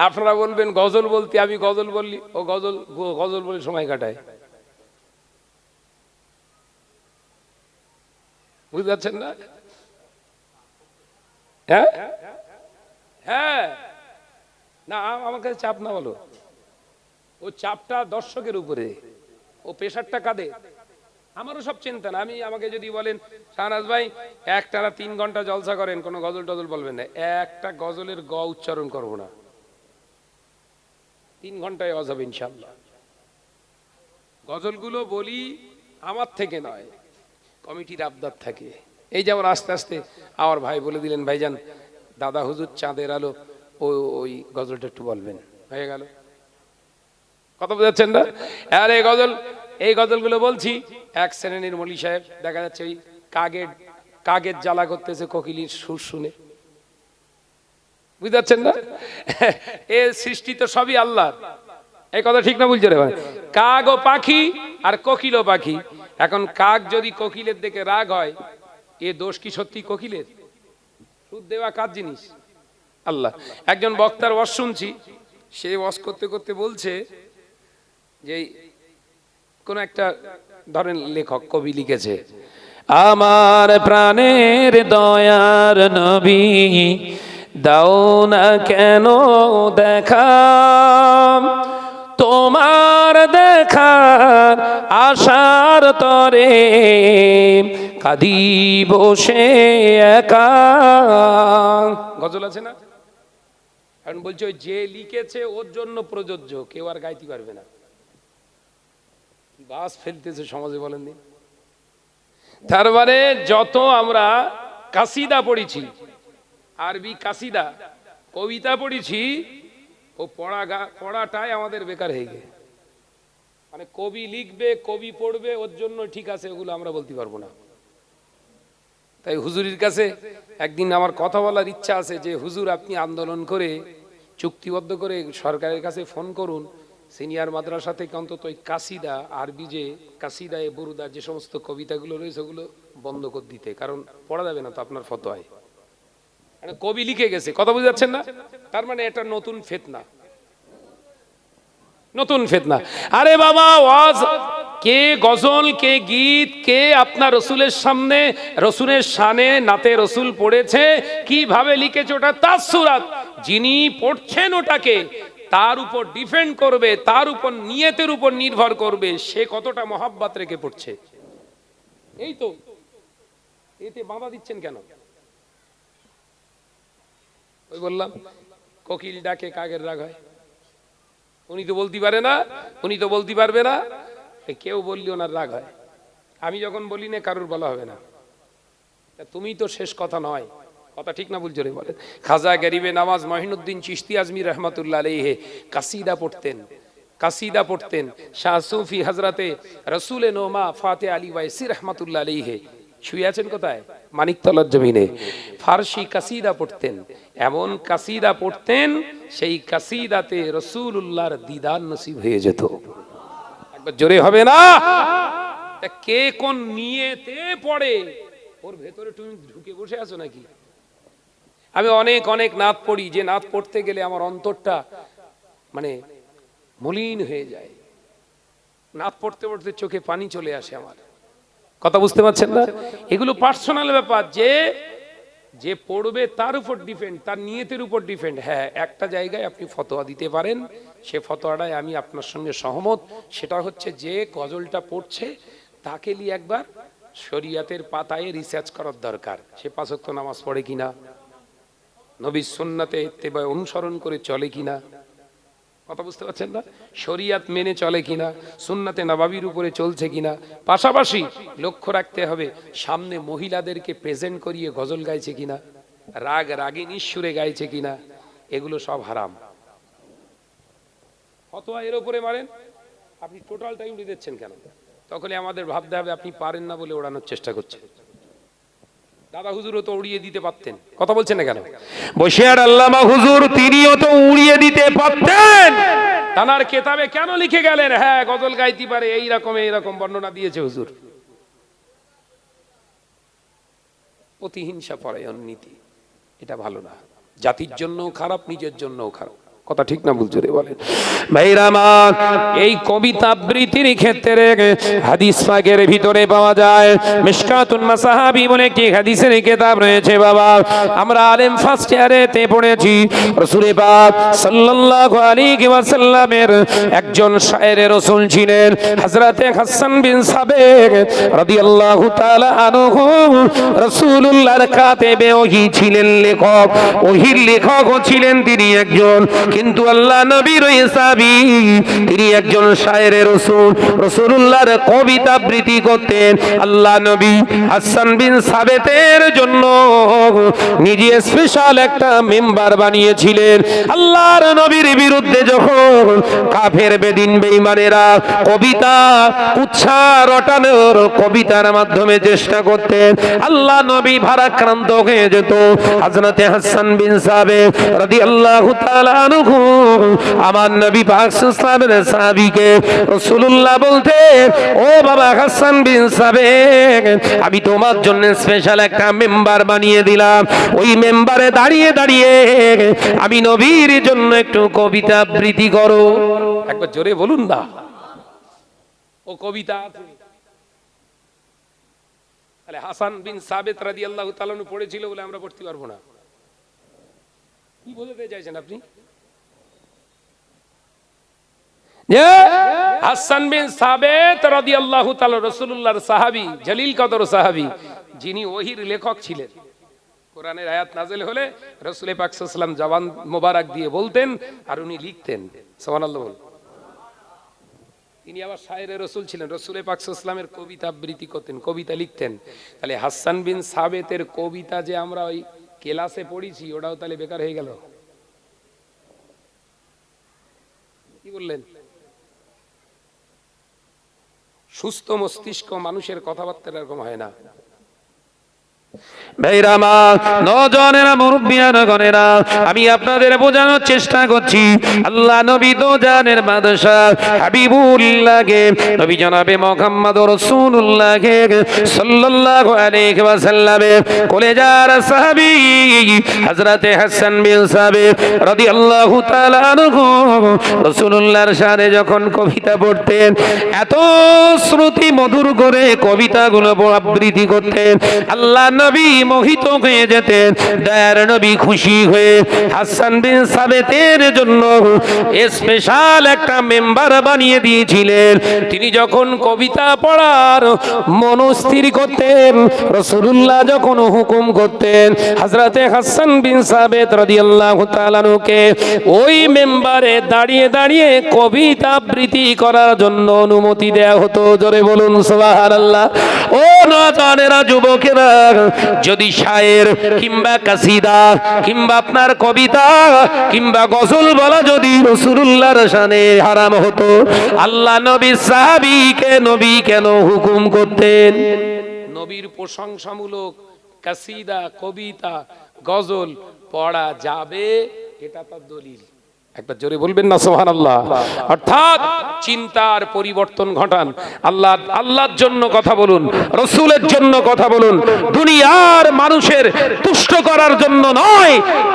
আপনারা বলবেন, গজল বলতে আমি গজল বললি, ও গজল গজল বলে সময় কাটায়। বুঝতে পারছেন না? হ্যাঁ? হ্যাঁ। না আম- আমার কাছে চাপ না বলো। ও চাপটা দর্শকের উপরে। ও প্রেশারটা কাঁদে আমারও সব চিন্তা না। আমি, আমাকে যদি বলেন, শাহনাজ ভাই, একটানা তিন ঘণ্টা জলসা করেন, কোনো গজল টজল বলবেন না। একটা গজলের গ উচ্চারণ করব না। তিন ঘন্টায় অজ হবে ইনশাল্লাহ গজলগুলো বলি আমার থেকে নয়, কমিটির আবদার থাকে। এই যেমন আস্তে আস্তে আমার ভাই বলে দিলেন, ভাইজান, দাদা হুজুর চাঁদের আলো, ও, ওই গজলটা একটু বলবেন। হয়ে গেল। কথা বোঝাচ্ছেন না? আর এই গজল, এই গজলগুলো বলছি, এক শ্রেণির মলি সাহেব, দেখা যাচ্ছে ওই কাগের কাগের জ্বালা করতেছে কোকিলির সুর শুনে। বুঝতে না? এ সৃষ্টি তো সবই আল্লাহ এই কথা ঠিক না বুঝছ রে ভাই কাক ও পাখি আর কোকিল ও পাখি। এখন কাক যদি কোকিলের দিকে রাগ হয়, এ দোষ কি সত্যি কোকিলের? সুদ দেওয়া কাজ জিনিস? আল্লাহ। একজন বক্তার ওয়াজ শুনছি, সে ওয়াজ করতে করতে বলছে যে, কোন একটা, ধরেন লেখক, কবি লিখেছে, আমার প্রাণের দয়ার নবী দাও না কেন দেখা তোমার দেখার আশার তরে কাদি বসে একা। গজল আছে না? কারণ বলছে ওই যে লিখেছে ওর জন্য প্রযোজ্য, কেউ আর গাইতে পারবে না। বাস ফেলতেছে সমাজে বলেন তারপরে মানে যত আমরা কাসিদা পড়েছি আরবি কাসিদা। কবিতা পড়েছি ও পড়া পড়াটাই আমাদের বেকার হয়ে গে মানে কবি লিখবে, কবি পড়বে, ওর জন্য ঠিক আছে, ওগুলো আমরা বলতে পারব না। তাই হুজুরির কাছে একদিন আমার কথা বলার ইচ্ছা আছে যে, হুজুর, আপনি আন্দোলন করে, চুক্তিবদ্ধ করে সরকারের কাছে ফোন করুন। সিনিয়র মাদ্রাসা থেকে অন্তত ওই কাসিদা, আরবি যে কাসিদা এ বরুদা যে সমস্ত কবিতাগুলো রয়েছে, ওগুলো বন্ধ করে দিতে। কারণ পড়া যাবে না তো, আপনার ফতোয়ায়। কবি লিখে গেছে। কথা বুঝতে পারছেন না? তার মানে এটা নতুন ফেতনা। নতুন ফেতনা। আরে বাবা, ওয়াজ। কে গজল, কে গীত, কে আপনার রসুলের সামনে রসুলের শানে নাতে রসুল পড়েছে, কীভাবে লিখেছে ওটা? তার সুরাত। যিনি পড়ছেন ওটাকে, তার উপর ডিপেন্ড করবে, তার উপর নিয়তের উপর নির্ভর করবে, সে কতটা মহাব্বাত রেখে পড়ছে। এই তো। এতে বাধা দিচ্ছেন কেন? ওই বললাম, কোকিল ডাকে, কাকের রাগ হয়? উনি তো বলতে পারে না, উনি তো বলতে পারবে না। কেউ বললি ওনার রাগ হয়। আমি যখন বলি না, কারুর বলা হবে না। তুমি তো শেষ কথা নয়। কথা ঠিক না বলছো রে বলেন। খাজা গরিবে নামাজ মহিনুদ্দিন চিশতি আজমি রহমতুল্লাহ আলাইহে, কাসিদা পড়তেন কাসিদা পড়তেন। শাহ সুফি হজরতে রসুল নোমা ফাতে আলী ওয়াইসি রহমতুল্লাহ আলাইহে। শুয়ে আছেন কোথায়? মানিকতলার জমিনে। ফার্সি কাসিদা পড়তেন। এমন কাসিদা পড়তেন, সেই কাসিদাতে রসুল উল্লাহর দিদার নসিব হয়ে যেত। একবার জোরে হবে না? কে কোন নিয়েতে পড়ে? ওর ভেতরে তুমি ঢুকে বসে আছো নাকি? আমি অনেক অনেক নাত পড়ি, যে নাত পড়তে গেলে আমার অন্তরটা মানে মলিন হয়ে যায়। নাত পড়তে পড়তে চোখে পানি চলে আসে আমার। কথা বুঝতে পারছেন না? এগুলো পার্সোনাল ব্যাপার। যে যে পড়বে তার উপর ডিপেন্ড তার নিয়তের উপর ডিপেন্ড হ্যাঁ একটা জায়গায় আপনি ফতোয়া দিতে পারেন, সে ফতোয়াটায় আমি আপনার সঙ্গে সহমত। সেটা হচ্ছে যে, গজলটা পড়ছে, তাকে নিয়ে একবার শরিয়াতের পাতায় রিসার্চ করার দরকার। সে পাঁচক্ত নামাজ পড়ে কিনা? নবী সুন্নাতে ইত্তেবা অনুসরণ করে চলে কিনা? কথা বুঝতে পারছেন না? শরিয়াত মেনে চলে কিনা? সুন্নাতে নবাবির উপরে চলছে কিনা? পাশাপাশি লক্ষ্য রাখতে হবে, সামনে মহিলাদেরকে প্রেজেন্ট করিয়ে গজল গাইছে কিনা? রাগ রাগিনী সুরে গাইছে কিনা? এগুলো সব হারাম। ফতোয়া এর উপরে মারেন, আপনি টোটাল টাইম দিচ্ছেন কেন? তখনই আমাদের ভাবতে হবে, আপনি পারেন না বলে ওড়ানোর চেষ্টা করছেন। দাদা হুজুরও তো উড়িয়ে দিতে পারতেন। কথা বলছেন না কেন? বসিয়ার আল্লামা হুজুর তিনিও তো উড়িয়ে দিতে পারতেন। তানার কেতাবে কেন লিখে গেলেন? হ্যাঁ গজল গাইতে পারে এই রকম এই রকম বর্ণনা দিয়েছে হুজুর। প্রতিহিংসা পরায়ণ নীতি এটা ভালো না। জাতির জন্যও খারাপ নিজের জন্যও খারাপ। কথা ঠিক না বলছো রে বলেন। ভাইরা আমার, এই কবিতা আবৃত্তির ক্ষেত্রে হাদিস পাকের ভিতরে পাওয়া যায়, মিশকাতুন মাসাহাবি বলে কি হাদিসের কিতাব রয়েছে বাবা। আমরা আলেম ফার্স্ট ইয়ারে তে পড়েছি, রাসূল পাক সাল্লাল্লাহু আলাইহি ওয়াসাল্লামের একজন শায়ের রাসূল ছিলেন, হযরতে হাসান বিন সাবেক রাদিয়াল্লাহু তাআলা আনহু। রাসূলুল্লাহর কাতেবে ওহি ছিলেন লেখক, ওহির লেখকও ছিলেন তিনি একজন। কিন্তু আল্লাহ নবীর ইসাবি তিনি একজন শায়ের রসুল। রসুল্লাহর কবিতা আবৃত্তি করতেন আল্লাহ নবী হাসান বিন সাবেতের জন্য নিজে স্পেশাল একটা মেম্বার বানিয়েছিলেন। আল্লাহর নবীর বিরুদ্ধে যখন কাফের, বেদিন, বেঈমানেরা কবিতা উচ্ছা রটানোর কবিতার মাধ্যমে চেষ্টা করতেন, আল্লাহ নবী ভারাক্রান্ত হয়ে যেত। হযরতে হাসান বিন সাবেত রাদিয়াল্লাহু তাআলা আমার নবী পাক আলাইহি সাহাবীকে রাসূলুল্লাহ বলতে, ও বাবা হাসান বিন সাবেত আমি তোমার জন্য স্পেশাল একটা মেম্বার বানিয়ে দিলাম। ওই মেম্বারে দাঁড়িয়ে দাঁড়িয়ে আমি নবীর জন্য একটু কবিতা আবৃত্তি করো। একবার জোরে বলুন না। ও কবিতা তাহলে হাসান বিন সাবেত রাদিয়াল্লাহু তাআলা পড়েছিল বলে আমরা পড়তে পারব না। কি বোঝাতে চাইছেন আপনি যে হাসান বিন সাবেত রাদিয়াল্লাহু তাআলা, রাসূলুল্লাহর সাহাবী, জলিল কদর যিনি ওহির লেখক ছিলেন। কোরআনের আয়াত হলে রাসূল জবান মোবারক দিয়ে বলতেন আর উনি লিখতেন। তিনি আবার শায়ের রসুল ছিলেন। রসুলের পাক কবিতা আবৃত্তি করতেন, কবিতা লিখতেন। তাহলে হাসান বিন সাবেতের কবিতা যে আমরা ওই ক্লাসে পড়েছি, ওটাও তাহলে বেকার হয়ে গেল। কি বললেন? সুস্থ মস্তিষ্ক মানুষের কথাবার্তা এরকম হয় না। ভাইরামা নজনেরা মুরব্বিয়ানা গনেরা আমি আপনাদের বোঝানোর চেষ্টা করছি। আল্লাহ নবী তো জানের বাদশাহ হাবিবুল্লাহকে, নবী জনাবে মুহাম্মদ রাসূলুল্লাহকে সাল্লাল্লাহু আলাইহি ওয়াসাল্লামে কলেজার সাহাবী হযরতে হাসান বিন সাবিত রাদিয়াল্লাহু তাআলা আনহু রাসূলুল্লাহর যখন কবিতা পড়তেন, এত শ্রুতি মধুর করে কবিতাগুলো আবৃত্তি করতেন, আল্লাহ নবী মোহিত হয়ে যেতেন দয়ার নবী খুশি হয়ে হাসান বিন সাবেতের জন্য স্পেশাল একটা মেম্বার বানিয়ে দিয়েছিলেন। তিনি যখন কবিতা পড়ার মনস্থির করতেন রসুল্লাহ যখন হুকুম করতেন হাজরাতে হাসান বিন সাবেত রাদিয়াল্লাহু তাআলাকে ওই মেম্বারে দাঁড়িয়ে দাঁড়িয়ে কবিতা আবৃত্তি করার জন্য অনুমতি দেয়া হতো। জোরে বলুন, সুবহানাল্লাহ। ও নজনেরা যুবকেরা যদি শায়ের কিংবা কাসিদা কিংবা আপনার কবিতা কিংবা গজল বলা যদি হারাম হতো, আল্লাহ নবী নবী কেন হুকুম করতেন? নবীর প্রশংসামূলক কাসিদা কবিতা, গজল পড়া যাবে, এটা তার দলিল। একবার জোরে বলবেন না সোহান আল্লাহ অর্থাৎ চিন্তার পরিবর্তন ঘটান। আল্লাহ, আল্লাহর জন্য কথা বলুন, রসুলের জন্য কথা বলুন, দুনিয়ার মানুষের তুষ্ট করার জন্য নয়,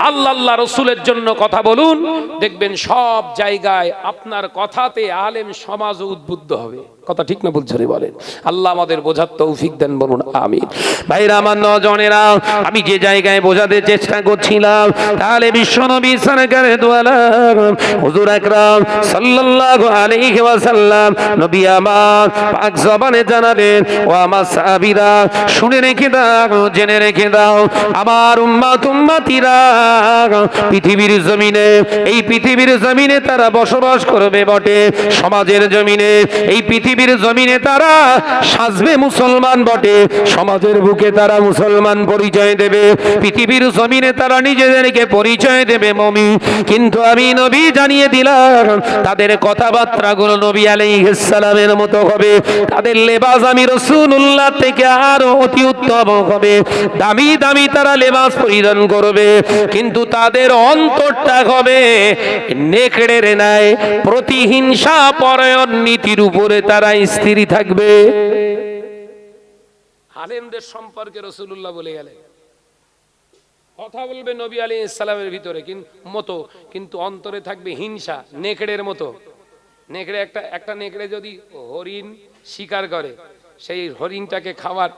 আল্লাহ আল্লাহ রসুলের জন্য কথা বলুন। দেখবেন সব জায়গায় আপনার কথাতে আলেম সমাজ উদ্বুদ্ধ হবে। কথা ঠিক না বলছো রে বলেন। আল্লাহ আমাদের বোঝার তৌফিক দেন বলুন আমি ভাইরা, আমার নজনেরা, আমি যে জায়গায় বোঝাতে চেষ্টা করছিলাম, তাহলে বিশ্বনবী সরকারে দোয়ালা হুজুর আকরাম সাল্লাল্লাহু আলাইহি ওয়াসাল্লাম, নবী আমার পাক জবানে জানালেন, ও আমার সাহাবীরা, শুনে রেখে দাও, জেনে রেখে দাও, আমার উম্মাত উম্মাতিরা, পৃথিবীর জমিনে, এই পৃথিবীর জমিনে তারা বসবাস করবে বটে, সমাজের জমিনে, এই পৃথিবীর জমিনে তারা সাজবে মুসলমান বটে, সমাজের বুকে তারা মুসলমান পরিচয় দেবে, পৃথিবীর জমিনে তারা নিজেদেরকে পরিচয় দেবে মমি কিন্তু আমি নবী জানিয়ে দিলাম, তাদের কথাবার্তা গুলো নবী আলাইহিস সালামের মতো হবে, তাদের লেবাস আমি রসুল্লাহ থেকে আরও অতি উত্তম হবে। দামি দামি তারা লেবাস পরিধান করবে, কিন্তু তাদের অন্তরটা হবে নেকড়ের নাই প্রতিহিংসা পরায়ণ নীতির উপরে তারা স্থির থাকবে। আলেমদের সম্পর্কে রসুল্লাহ বলে গেলেন। কথা বলবে নবী আলী ইসলামের ভিতরে মতো, কিন্তু অন্তরে থাকবে হিংসা, নেকড়ের মতো। নেকড়ে একটা একটা নেকড়ে যদি হরিণ শিকার করে, সেই হরিণটাকে খাওয়ার,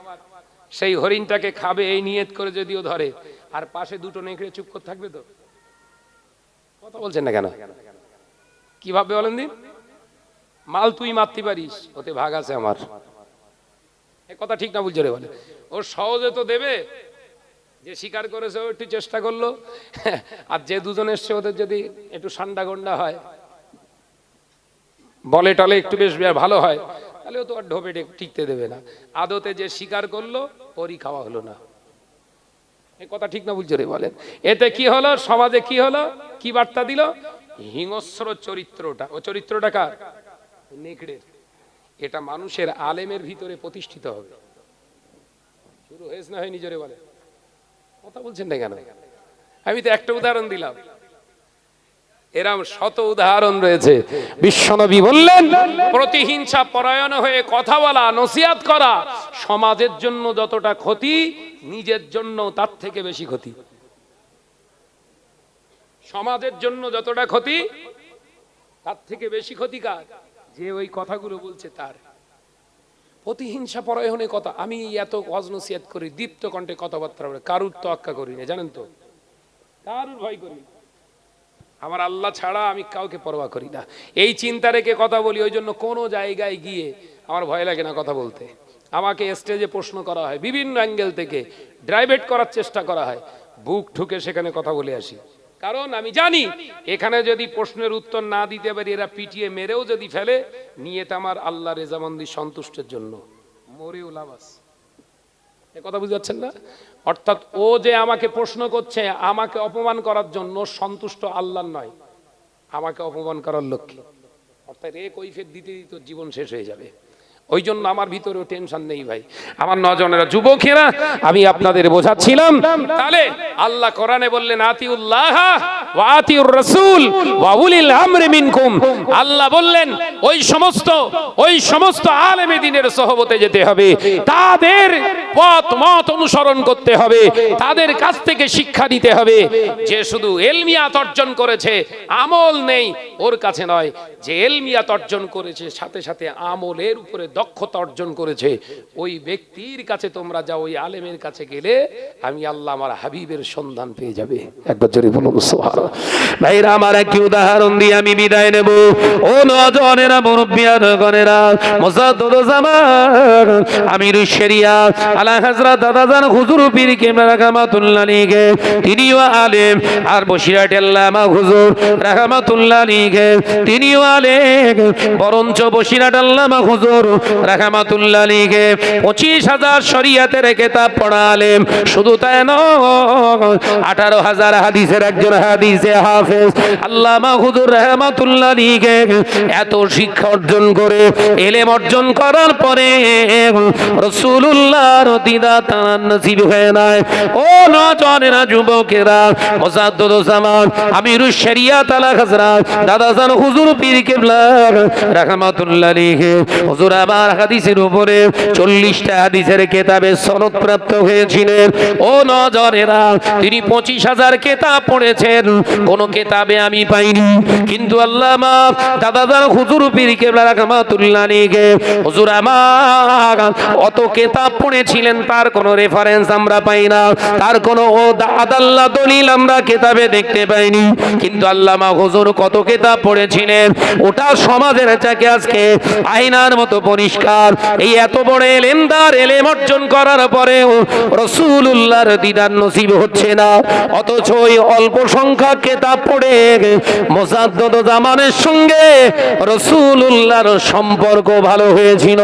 সেই হরিণটাকে খাবে, এই নিয়ত করে যদিও ধরে, আর পাশে দুটো নেকড়ে চুপ করে থাকবে তো? কথা বলছেন না কেন? কীভাবে বলেন দিন? মাল তুই মারতে পারিস, ওতে ভাগ আছে আমার। এ কথা ঠিক না বুঝছে রে বলে। ও সহজে তো দেবে, যে স্বীকার করেছে ও একটু চেষ্টা করল, আর যে দুজন এসছে ওদের যদি একটু ঠান্ডা গন্ডা হয়, বলে টলে একটু বেশ ভালো হয়, তাহলে ও তো আর ঢোপে টেক- টিকতে দেবে না। আদতে যে স্বীকার করল, ওরই খাওয়া হলো না। এই কথা ঠিক না বুঝছ রে বলেন এতে কি হলো, সমাজে কি হলো, কি বার্তা দিল? হিংস্র চরিত্রটা। ও চরিত্রটা কার? নেকড়ের এটা মানুষের আলেমের ভিতরে প্রতিষ্ঠিত হবে। শুরু হয়েছে না হয় নিজরে বলে? কথা বলছেন না কেন? আমি তো একটা উদাহরণ দিলাম। এরম শত উদাহরণ রয়েছে। বিশ্বনবী বললেন, প্রতিহিংসা পরায়ণ হয়ে কথা বলা নসিয়াত করা, সমাজের জন্য যতটা ক্ষতি, নিজের জন্য তার থেকে বেশি ক্ষতি। সমাজের জন্য যতটা ক্ষতি, তার থেকে বেশি ক্ষতি কার? যে ওই কথাগুলো বলছে তার। প্রতিহিংসা পরায়ণে কথা, আমি এত অজনসিয়াত করি, দীপ্ত কণ্ঠে কথাবার্তা বলে, কারুর তো আক্কা করি না, জানেন তো? কারুর ভয় করি আমার আল্লাহ ছাড়া আমি কাউকে পরোয়া করি না। এই চিন্তা রেখে কথা বলি, ওই জন্য কোনো জায়গায় গিয়ে আমার ভয় লাগে না কথা বলতে। আমাকে স্টেজে প্রশ্ন করা হয়, বিভিন্ন অ্যাঙ্গেল থেকে ড্রাইভেট করার চেষ্টা করা হয়। বুক ঠুকে সেখানে কথা বলে আসি। কারণ আমি জানি, এখানে যদি প্রশ্নের উত্তর না দিতে পারি, এরা পিটিয়ে মেরেও যদি ফেলে নিয়ে আমার আল্লাহ রেজামন্দি সন্তুষ্টের জন্য। মরেও লাভ আছে কথা না? অর্থাৎ ও যে আমাকে প্রশ্ন করছে, আমাকে অপমান করার জন্য সন্তুষ্ট আল্লাহ নয়, আমাকে অপমান করার লক্ষ্যে। অর্থাৎ এ কৈফের দিতে দিতে জীবন শেষ হয়ে যাবে। ওই জন্য আমার ভিতরেও টেনশন নেই ভাই। আমার নজনেরা যুবকেরা, আমি আপনাদের বোঝাচ্ছিলাম, তাহলে আল্লাহ কোরআনে বললেন, আতিউল্লাহ ওয়া আতিউর রাসূল ওয়া উলিল আমরি মিনকুম। আল্লাহ বললেন, ওই সমস্ত ওই সমস্ত আলেমে দিনের সহবতে যেতে হবে। তাদের পথ, মত অনুসরণ করতে হবে। তাদের কাছ থেকে শিক্ষা নিতে হবে। যে শুধু এলমিয়াত অর্জন করেছে, আমল নেই, ওর কাছে নয়। যে এলমিয়াত অর্জন করেছে, সাথে সাথে আমলের উপরে দক্ষতা অর্জন করেছে, ওই ব্যক্তির কাছে তোমরা যাও, ওই আলেমের কাছে গেলে আমি আল্লাহ আমার হাবিবের সন্ধান পেয়ে যাবে। একবার জোরে বলুন ভাইরা, আমার একটি উদাহরণ দিয়ে আমি বিদায় নেব। ও নজনেরা মুরব্বিয়ার গনেরা মোসাদ্দদ জামান, আমির শরিয়া, আলা হযরত দাদাজান হুজুর পীর কেমরা রাহমাতুল্লাহ আলাইহি, তিনিও আলেম, আর বসিরাট আল্লামা হুজুর রাহমাতুল্লাহ আলাইহি, তিনিও আলেম, বরঞ্চ বসিরাট আল্লামা হুজুর রাহমাতুল্লাহ আলাইহি 25000 শরিয়াতের কিতাব পড়া আলেম। শুধু তাই নয় 18000 হাদিসের একজন হাদিসে হাফেজ, আল্লামা হুজুর রহমাতুল্লাহ এত শিক্ষা অর্জন করে, এলেম অর্জন করার পরে রাসূলুল্লাহর তার নসিব হয় না ও যুবকেরা মুসাদ্দদ জামান আলা হযরত দাদা জান হুজুর পীর কিবলা, রাহমাতুল্লাহ হুজুর আমার হাদিসের উপরে 40টা হাদিসের কিতাবে সনদ প্রাপ্ত হয়েছিলেন। ও নজরেরা তিনি পঁচিশ হাজার কেতাব পড়েছেন। কোন কেতাবে আমি পাইনি। কিন্তু দাদাদার হুজুর পীর হুজুর আমার, অত কেতাব পড়েছিলেন, তার কোনো রেফারেন্স আমরা পাই না। তার কোনো, ও আদাল্লাহ দলিল আমরা কেতাবে দেখতে পাইনি। কিন্তু আল্লামা হুজুর কত কেতাব পড়েছিলেন। ওটা সমাজের চাকে আজকে আয়নার মতো পরিষ্কার। এই এত বড় এলেমদার এলেম অর্জন করার পরেও রসুল্লাহর দিদার নসিব হচ্ছে না। অথচ ওই অল্প সংখ্যক কেতাব পড়ে মোসাদ্দদ জামানের সঙ্গে রসুল্লাহর সম্পর্ক ভালো হয়েছিল।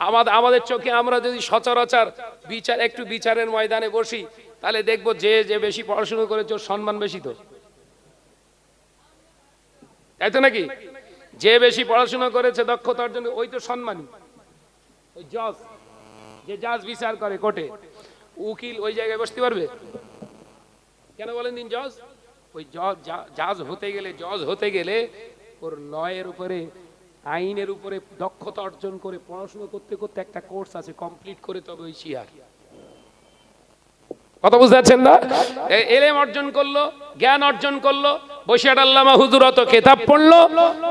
আমাদের আমাদের চোখে আমরা যদি সচরাচর বিচার একটু বিচারের ময়দানে বসি, তাহলে দেখব যে যে বেশি পড়াশুনো করেছে সম্মান বেশি তো। তাই তো নাকি? যে বেশি পড়াশোনা করেছে, দক্ষতা অর্জন ওই তো সম্মানী। ওই জজ, যে জাজ বিচার করে কোর্টে। উকিল ওই জায়গায় বসতে পারবে? কেন বলেন দিন জজ? ওই জজ জাজ হতে গেলে, জজ হতে গেলে ওর লয়ের উপরে, আইনের উপরে দক্ষতা অর্জন করে, পড়াশোনা করতে করতে একটা কোর্স আছে, কমপ্লিট করে তবে ওই শিয়ার। কথা বুঝতে পারছেন না? এলেম অর্জন করল জ্ঞান অর্জন করল বসিয়ার আল্লামা হুজুর অত কেতাব পড়ল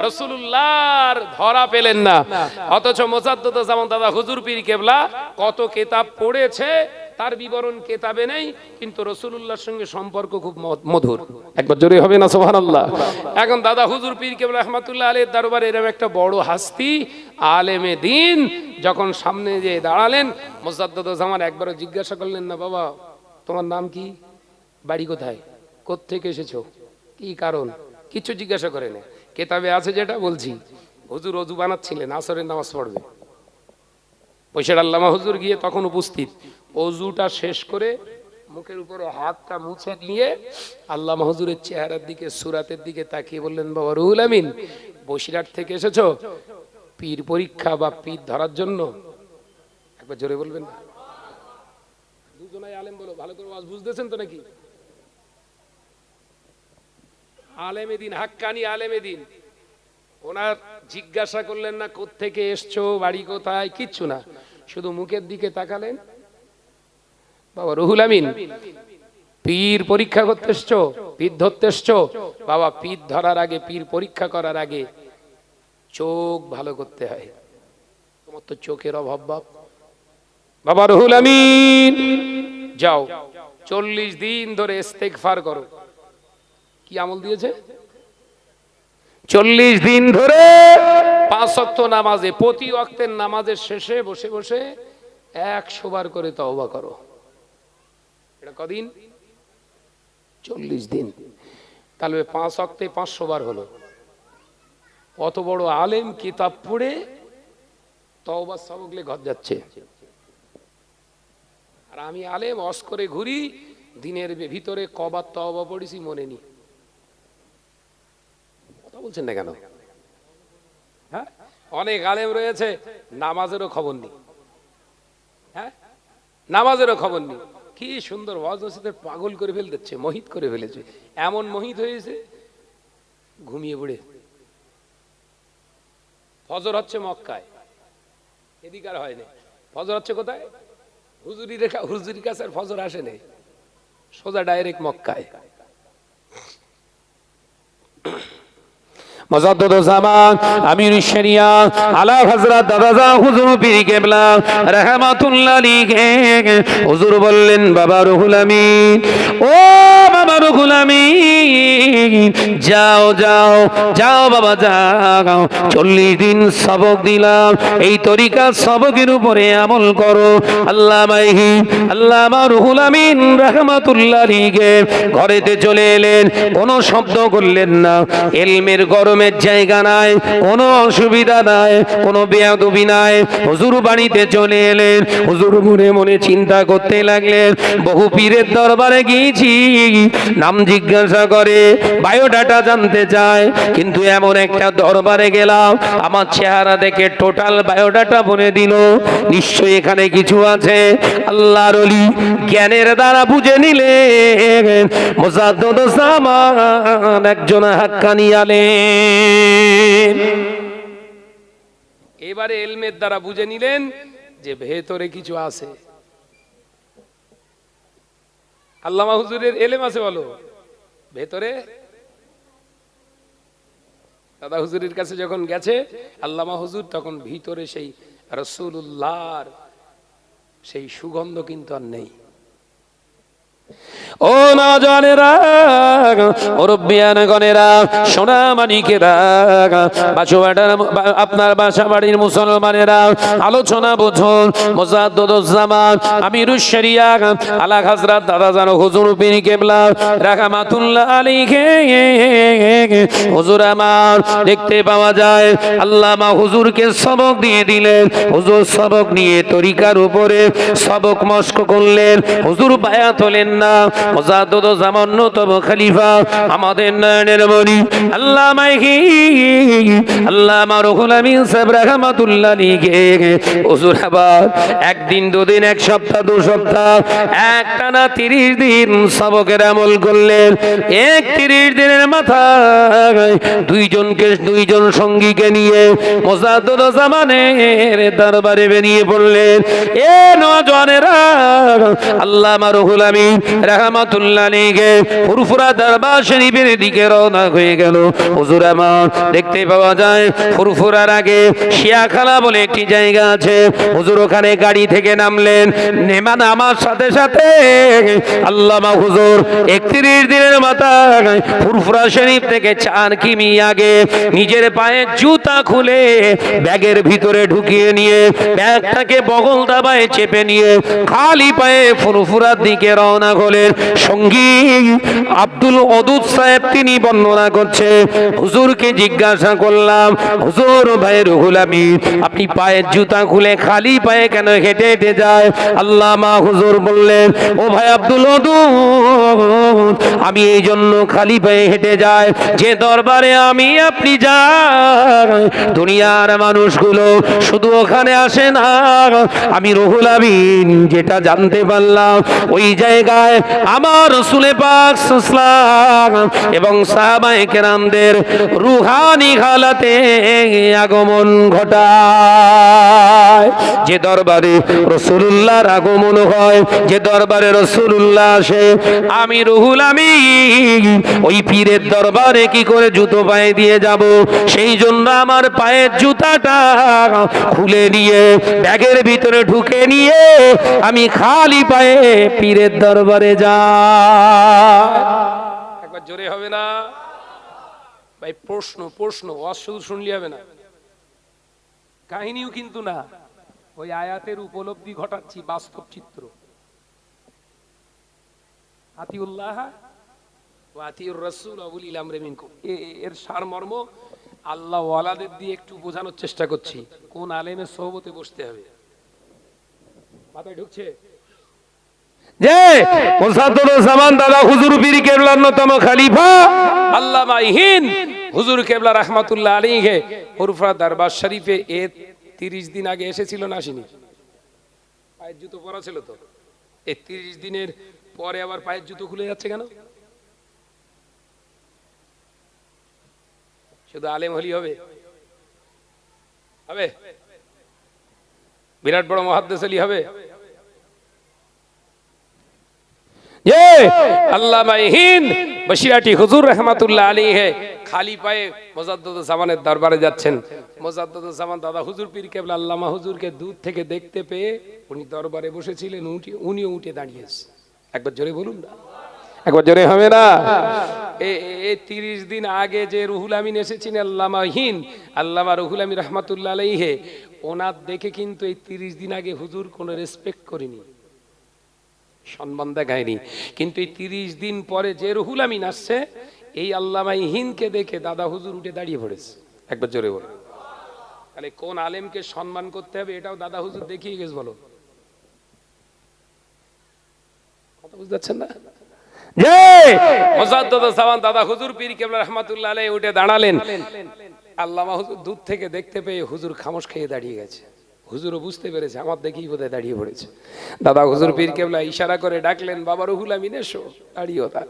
রসুল্লাহর ধরা পেলেন না। অথচ মোসাদ্দত জামান দাদা হুজুর পীর কেবলা কত কেতাব পড়েছে তার বিবরণ কেতাবে নেই কিন্তু রসুল্লাহর সঙ্গে সম্পর্ক খুব মধুর। একবার জোরে হবে না সোহান আল্লাহ এখন দাদা হুজুর পীর কেবলা রহমাতুল্লাহ আলের দরবারে এরকম একটা বড় হাস্তি আলেমে দিন যখন সামনে যে দাঁড়ালেন মোসাদ্দত জামান একবারও জিজ্ঞাসা করলেন না বাবা তোমার নাম কি? বাড়ি কোথায়? কোত্থেকে এসেছ? কি কারণ? কিছু জিজ্ঞাসা করে না। কেতাবে আছে যেটা? বলছি। হুজুর অজু বানাচ্ছিলেন, আসরের নামাজ পড়বে। পয়সার আল্লামা হুজুর গিয়ে তখন উপস্থিত। অজুটা শেষ করে মুখের উপরে হাতটা মুছে নিয়ে আল্লাহ হুজুরের চেহারার দিকে, সুরাতের দিকে তাকিয়ে বললেন, বাবা রুহুল আমিন, বসিরহাট থেকে এসেছ? পীর পরীক্ষা বা পীর ধরার জন্য? একবার জোরে বলবেন না। আলেম বলো, ভালো করে ওয়াজ বুঝতেছেন তো নাকি? আলেমে দিন, হাক্কানি আলেমে দিন। ওনার জিজ্ঞাসা করলেন না, কোত্থেকে এসছো, বাড়ি কোথায়? কিচ্ছু না। শুধু মুখের দিকে তাকালেন। বাবা রুহুল আমিন, পীর পরীক্ষা করতে এসছো, পীর ধরতে এসছো? বাবা, পীর ধরার আগে, পীর পরীক্ষা করার আগে চোখ ভালো করতে হয়। তোমার তো চোখের অভাব বাবা রুহুল আমিন। যাও, চল্লিশ দিন ধরে ইস্তেগফার করো। কি আমল দিয়েছে? চল্লিশ দিন ধরে পাঁচ অক্ত নামাজে, প্রতি অক্তের নামাজের শেষে বসে বসে একশো বার করে তওবা করো। এটা কদিন? চল্লিশ দিন। তাহলে পাঁচ অক্তে পাঁচশো বার হলো। অত বড় আলেম কিতাব পড়ে তওবা সবকলে ঘর যাচ্ছে। আর আমি আলেম, অস করে ঘুরি, দিনের ভিতরে কবার তওবা পড়েছি, মনে নি কথা বলছেন না কেন? হ্যাঁ? অনেক আলেম রয়েছে, নামাজেরও খবর নেই। হ্যাঁ? নামাজেরও খবর নেই। কি সুন্দর ওয়াজ পাগল করে ফেল দিচ্ছে, মোহিত করে ফেলেছে। এমন মোহিত হয়েছে, ঘুমিয়ে পড়ে। ফজর হচ্ছে মক্কায়। এদিকে আর হয় না ফজর হচ্ছে কোথায়? হুজুরি রেখা হুজুরি কাছে ফজর আসে নেই। সোজা ডাইরেক্ট মক্কায়। জামান আমির শরিয়া আলা হযরত দাদা হুজুর পীর কেবলা আলাইহি, হুজুর বললেন, বাবা রুহুল আমিন, ও বাবা রুহুল আমিন, যাও যাও যাও বাবা, যাও, চল্লিশ দিন সবক দিলাম, এই তরিকা সবকের উপরে আমল করো আল্লাহ মাইহি আল্লাহ রুহুল আমিন, রাহমাতুল্লাহ আলাইহি, ঘরেতে চলে এলেন, কোনো শব্দ করলেন না, এলমের গরমের জায়গা নাই, কোনো অসুবিধা নাই, কোনো বেয়াদবি নাই। হুজুর বাড়িতে চলে এলেন, হুজুর মনে মনে চিন্তা করতে লাগলেন, বহু পীরের দরবারে গিয়েছি, নাম জিজ্ঞাসা করে, বায়োডাটা জানতে চায়, কিন্তু এমন একটা দরবারে গেলাম, আমার চেহারা দেখে টোটাল বায়োডাটা বলে দিল নিশ্চয়ই এখানে কিছু আছে। আল্লাহর অলি জ্ঞানের দ্বারা বুঝে নিলে মোজাদ্দদ একজন হাক্কানি আলেম। এবারে এলমের দ্বারা বুঝে নিলেন যে ভেতরে কিছু আছে। আল্লামা হুজুরের এলেম আছে বলো? ভেতরে? দাদা হুজুরের কাছে যখন গেছে, আল্লামা হুজুর তখন ভিতরে সেই রসুল্লাহর সেই সুগন্ধ কিন্তু আর নেই। ও নজনেরা মুরব্বিয়ান গনেরা, সোনা আপনার বাসা বাড়ির মুসলমানেরা, আলোচনা বুঝুন মোজাদ্দুজ্জামান আলা দাদা জানো, হুজুর পীর কেবলা, রাহমাতুল্লাহ আলাইহি, হুজুর আমার, দেখতে পাওয়া যায়, আল্লামা হুজুরকে সবক দিয়ে দিলেন, হুজুর সবক নিয়ে তরিকার উপরে সবক মস্ক করলেন, হুজুর বায়াত হলেন না। জামান অন্যতম খলিফা আমাদের নয়নের মনি আল্লাহ আল্লাহ লিগে হুজুর আবার একদিন, দুদিন, এক সপ্তাহ, দু সপ্তাহ এক টানা তিরিশ দিন সবকের আমল করলেন। এক তিরিশ দিনের মাথায় দুইজনকে, দুইজন সঙ্গীকে নিয়ে মোজাদ্দদ জামানের দরবারে বেরিয়ে পড়লেন। এ নজনেরা আল্লাহ মারুহুল আমিন রহমাতুল্লাহ লিগে ফুরফুরা দরবার শরীফের দিকে রওনা হয়ে গেল। হুজুর আমার, দেখতে পাওয়া যায়, ফুরফুরার আগে শিয়াখালা বলে একটি জায়গা আছে। হুজুর ওখানে গাড়ি থেকে নামলেন। নেমা নামার সাথে সাথে আল্লামা হুজুর একত্রিশ দিনের মাথায় ফুরফুরা শরীফ থেকে চার কিমি আগে নিজের পায়ে জুতা খুলে ব্যাগের ভিতরে ঢুকিয়ে নিয়ে, ব্যাগটাকে বগল দাবায় চেপে নিয়ে খালি পায়ে ফুরফুরার দিকে রওনা হলেন সঙ্গী আব্দুল অদুদ সাহেব তিনি বর্ণনা করছে, হুজুরকে জিজ্ঞাসা করলাম, হুজুর ভাই রুহুল আমি আপনি পায়ের জুতা খুলে খালি পায়ে কেন হেঁটে হেঁটে যায়? আল্লাহ মা হুজুর বললেন, ও ভাই আব্দুল অদুদ, আমি এই জন্য খালি পায়ে হেঁটে যাই, যে দরবারে আমি আপনি যাই দুনিয়ার মানুষগুলো শুধু ওখানে আসে না, আমি রহুল আমিন যেটা জানতে পারলাম, ওই জায়গায় আমার রসুলে পাক এবং সাহাবায়ে কেরামদের রুহানি হালাতে আগমন ঘটায়। যে দরবারে রসুল্লাহর আগমন হয়, যে দরবারে আসে, আমি রহুল ওই পীরের দরবারে কি করে জুতো পায়ে দিয়ে যাব? সেই জন্য আমার পায়ের জুতাটা খুলে নিয়ে, ব্যাগের ভিতরে ঢুকে নিয়ে, আমি খালি পায়ে পীরের দরবারে যা। একবার জোরে হবে না। ভাই, প্রশ্ন প্রশ্ন, ওয়াজ শুধু শুনলি হবে না। কাহিনীও কিন্তু না। ওই আয়াতের উপলব্ধি ঘটাচ্ছি বাস্তব চিত্র। আতিউল্লাহ আতিউর রসুল আবুল ইলাম এর আল্লাহ ওয়ালাদের দিয়ে একটু বোঝানোর চেষ্টা করছি। কোন আলেমের সহবতে বসতে হবে। মাথায় ঢুকছে? যে দাদা হুজুর কেবলার অন্যতম হুজুর কেবলা রহমাতুল্লাহ দরবার শরীফে এ তিরিশ দিন আগে এসেছিল না আসেনি? পায়ের জুতো পরা ছিল তো? এই তিরিশ দিনের পরে আবার পায়ের জুতো খুলে যাচ্ছে কেন? শুধু আলেম হলি হবে। হবে? বিরাট বড় মহাদ্দেশ হলি হবে? ये अल्लामा हिंद বসিরাটি হুজুর রহমাতুল্লাহ আলী হে খালি পায়ে মোজাদ্দুদ জামানের দরবারে যাচ্ছেন মোজাদ্দুদ জামান দাদা হুজুর পীর কেবলা আল্লামা হুজুরকে দূর থেকে দেখতে পেয়ে উনি দরবারে বসেছিলেন উঠে উনিও উঠে দাঁড়িয়েছে একবার জোরে বলুন না একবার জোরে হবে না এই তিরিশ দিন আগে যে রুহুল আমিন এসেছিলেন আল্লামা হিন আল্লামা রুহুল আমিন রহমাতুল্লাহ আলাইহে ওনার দেখে কিন্তু এই তিরিশ দিন আগে হুজুর কোনো রেসপেক্ট করেনি সম্মান দেখায়নি। কিন্তু এই তিরিশ দিন পরে যে রুহুল আমিন আসছে এই আল্লামাই হিনকে দেখে দাদা হুজুর উঠে দাঁড়িয়ে পড়েছে। একবার জোরে বলো তাহলে কোন আলেমকে সম্মান করতে হবে এটাও দাদা হুজুর দেখিয়ে গেছে বলো। কথা বুঝতে পারছেন না? যে মোসাদ্দদ সামান দাদা হুজুর পীর কেবলা রহমাতুল্লাহ উঠে দাঁড়ালেন। আল্লামা হুজুর দূর থেকে দেখতে পেয়ে হুজুর খামোশ খেয়ে দাঁড়িয়ে গেছে। হুজুরও বুঝতে পেরেছে, আমার দেখেই বোধহয় দাঁড়িয়ে পড়েছে। দাদা হুজুর পীর কেবলা ইশারা করে ডাকলেন, বাবা রহুল আমিন, এসো দাঁড়িয়েও তা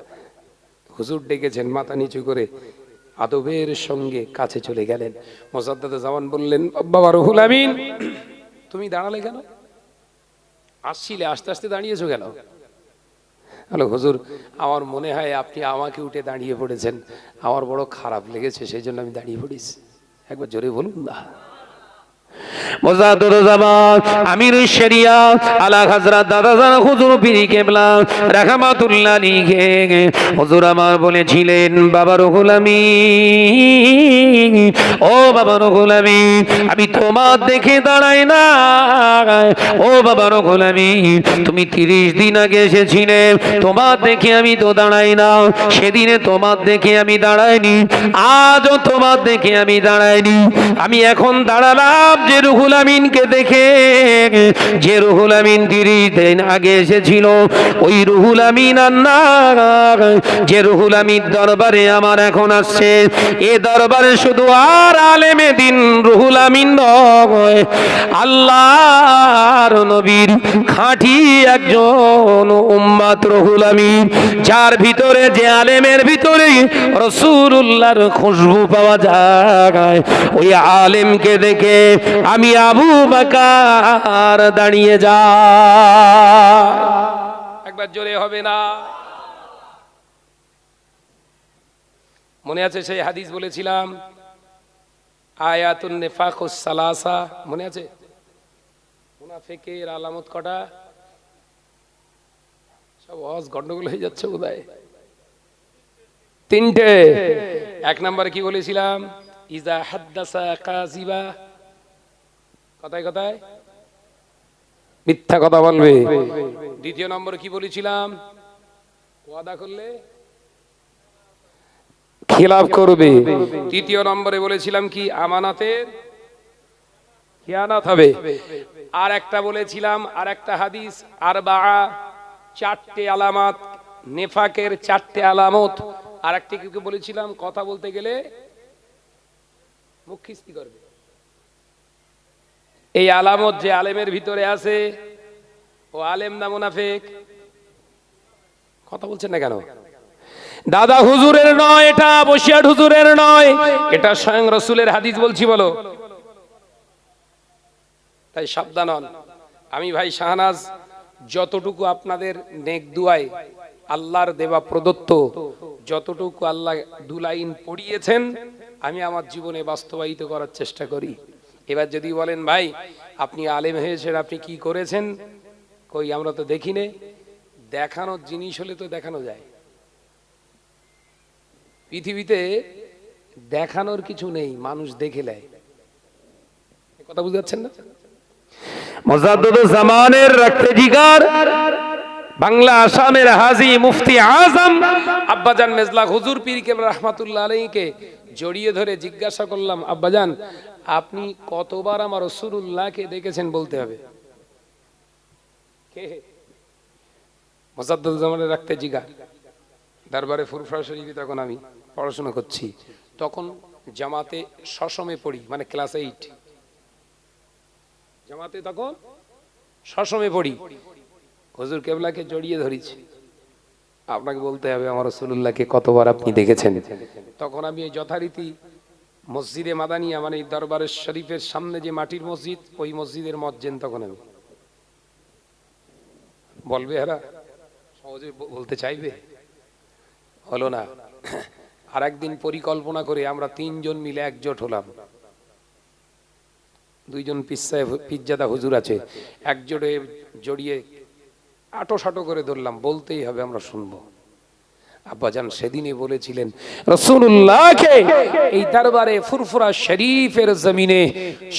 হুজুর ডেকেছেন, মাথা নিচু করে আদবের সঙ্গে কাছে চলে গেলেন। মোসাদ্দাদ জামান বললেন, বাবা রহুল আমিন, তুমি দাঁড়ালে কেন? আসছিলে, আস্তে আস্তে দাঁড়িয়েছো কেন? হ্যালো হুজুর, আমার মনে হয় আপনি আমাকে উঠে দাঁড়িয়ে পড়েছেন। আমার বড় খারাপ লেগেছে, সেই জন্য আমি দাঁড়িয়ে পড়েছি। একবার জোরে বলুন না। গোলামি ও আমি তোমার দেখে দাঁড়াই না। ও বাবার গোলামি তুমি তিরিশ দিন আগে এসেছিলে, তোমার দেখে আমি তো দাঁড়াই না। সেদিনে তোমার দেখে আমি দাঁড়াইনি, আজও তোমার দেখে আমি দাঁড়াইনি। আমি এখন দাঁড়ালাম যে রুহুল আমিনকে দেখে যে রুহুল আমিন তিরিশ দিন আগে এসেছিল। ওই রুহুল আমিন আর না যে রুহুল আমিন দরবারে আমার এখন আসছে। এ দরবারে শুধু আর আলেমে দিন রুহুল আমিন নয়, আল্লাহর নবীর খাঁটি একজন উম্মাত রহুল আমিন, যার ভিতরে যে আলেমের ভিতরে রসুল্লাহর খুশবু পাওয়া যায়, ওই আলেমকে দেখে আমি আবু বাকার দাঁড়িয়ে যা। একবার জোরে হবে না। মনে আছে সেই হাদিস বলেছিলাম, আয়াতুন নেফাকুস সালাসা। মনে আছে? মুনাফিকের আলামত কটা? সব অজ গন্ডগোল হয়ে যাচ্ছে বোধহয়। তিনটে। এক নম্বরে কি বলেছিলাম? ইজা হাদ্দাসা কাজিবা কথায় কথায়? মিথ্যা কথা বলবে। দ্বিতীয় নম্বরে কি বলেছিলাম? ওয়াদা করলে? খিলাফ করবে। তৃতীয় নম্বরে বলেছিলাম কি? আমানাতের খেয়ানাত হবে। আর একটা বলেছিলাম আর একটা হাদিস আর বা চারটে আলামত নেফাকের চারটে আলামত। আর একটি কি বলেছিলাম? কথা বলতে গেলে মুখ খিস্তি করবে। এই আলামত যে আলেমের ভিতরে আছে, ও আলেম না মুনাফেক? কথা বলছেন না কেন? দাদা হুজুরের নয়, এটা বসিয়াট হুজুরের নয়, এটা স্বয়ং রসুলের হাদিস বলছি বলো। তাই সাবধান হন। আমি ভাই শাহনাজ, যতটুকু আপনাদের নেক দুয়ায় আল্লাহর দেবা প্রদত্ত, যতটুকু আল্লাহ দুলাইন পড়িয়েছেন, আমি আমার জীবনে বাস্তবায়িত করার চেষ্টা করি। এবার যদি বলেন ভাই আপনি আলেম হয়েছেন আপনি কি করেছেন? কই আমরা তো দেখিনি দেখানোর জিনিস হলে তো দেখানো যায়। পৃথিবীতে দেখানোর কিছু নেই মানুষ দেখে নেয়। কথা বুঝতে পারছেন না? মোজাদ্দুদ জামানের রক্তে জিগার বাংলা আসামের হাজি মুফতি আজম। আব্বাজান মেজলা হুজুর পীর কেবল রহমাতুল্লাহ আলাইকে জড়িয়ে ধরে জিজ্ঞাসা করলাম আব্বাজান আপনি কতবার আমার রসুল্লাহকে দেখেছেন বলতে হবে? কে? মোজাদ্দুল রাখতে জিগা। দরবারে ফুরফরা শরীফে তখন আমি পড়াশোনা করছি। তখন জামাতে সসমে পড়ি মানে ক্লাস এইট। জামাতে তখন সসমে পড়ি। হুজুর কেবলাকে জড়িয়ে ধরেছি। আপনাকে বলতে হবে, আমার রসুল্লাহকে কতবার আপনি দেখেছেন? তখন আমি যথারীতি মসজিদে মাদানিয়া মানে এই দরবারের শরীফের সামনে যে মাটির মসজিদ, ওই মসজিদের মজ্জেন তখন আমি। বলবে এরা সহজে বলতে চাইবে? হলো না। আর একদিন পরিকল্পনা করে আমরা তিনজন মিলে একজোট হলাম। দুইজন পিসায় পিজ্জাদা হুজুর আছে। একজোটে জড়িয়ে আটো সাটো করে ধরলাম, বলতেই হবে আমরা শুনব। আব্বাজান সেদিনই বলেছিলেন রসুল্লাহকে এই দরবারে ফুরফুরা শরীফের জমিনে,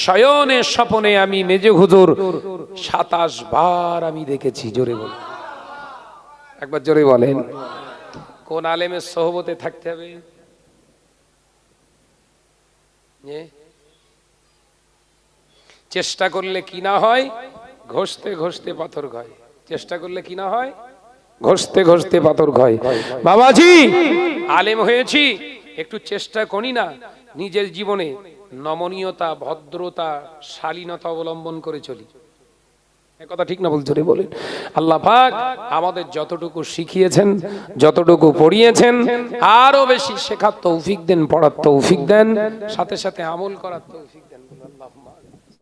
শয়নে স্বপনে আমি মেজে হুজুর, সাতাশ বার আমি দেখেছি। জোরে বল একবার জোরে বলেন। কোন আলেমের সহবতে থাকতে হবে? চেষ্টা করলে কি না হয়? ঘষতে ঘষতে পাথর ঘয় চেষ্টা করলে কি না হয়? ঘষতে ঘষতে পাথর ঘয়। বাবাজি! আলেম হয়েছি, একটু চেষ্টা করি না। নিজের জীবনে নমনীয়তা, ভদ্রতা, শালীনতা অবলম্বন করে চলি। কথা ঠিক না বলছো রে, বলেন। আল্লাহ পাক আমাদের যতটুকু শিখিয়েছেন, যতটুকু পড়িয়েছেন, আরও বেশি শেখার তৌফিক দেন, পড়ার তৌফিক দেন, সাথে সাথে আমল করার তৌফিক